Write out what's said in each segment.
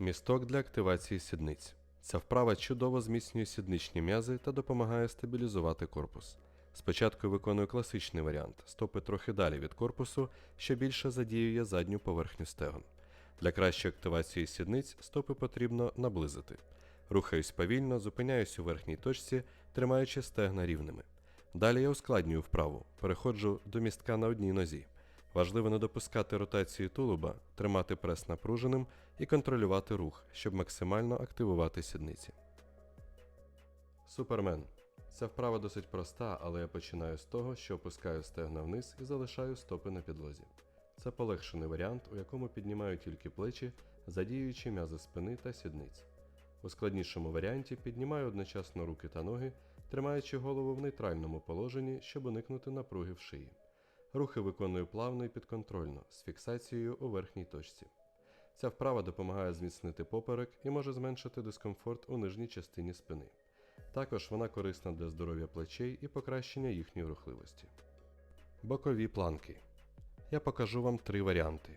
Місток для активації сідниць. Ця вправа чудово зміцнює сідничні м'язи та допомагає стабілізувати корпус. Спочатку виконую класичний варіант стопи трохи далі від корпусу, що більше задіює задню поверхню стегон. Для кращої активації сідниць стопи потрібно наблизити. Рухаюсь повільно, зупиняюсь у верхній точці, тримаючи стегна рівними. Далі я ускладнюю вправу, переходжу до містка на одній нозі. Важливо не допускати ротації тулуба, тримати прес напруженим і контролювати рух, щоб максимально активувати сідниці. Супермен. Ця вправа досить проста, але я починаю з того, що опускаю стегна вниз і залишаю стопи на підлозі. Це полегшений варіант, у якому піднімаю тільки плечі, задіюючи м'язи спини та сідниць. У складнішому варіанті піднімаю одночасно руки та ноги, тримаючи голову в нейтральному положенні, щоб уникнути напруги в шиї. Рухи виконую плавно і підконтрольно, з фіксацією у верхній точці. Ця вправа допомагає зміцнити поперек і може зменшити дискомфорт у нижній частині спини. Також вона корисна для здоров'я плечей і покращення їхньої рухливості. Бокові планки. Я покажу вам три варіанти.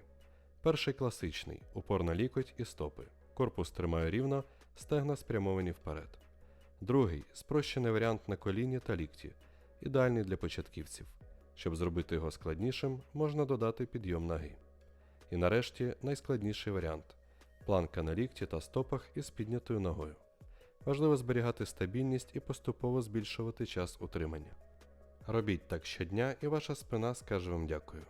Перший класичний упор на лікоть і стопи. Корпус тримаю рівно, стегна спрямовані вперед. Другий спрощений варіант на коліні та лікті, ідеальний для початківців. Щоб зробити його складнішим, можна додати підйом ноги. І нарешті найскладніший варіант планка на лікті та стопах із піднятою ногою. Важливо зберігати стабільність і поступово збільшувати час утримання. Робіть так щодня, і ваша спина скаже вам дякую.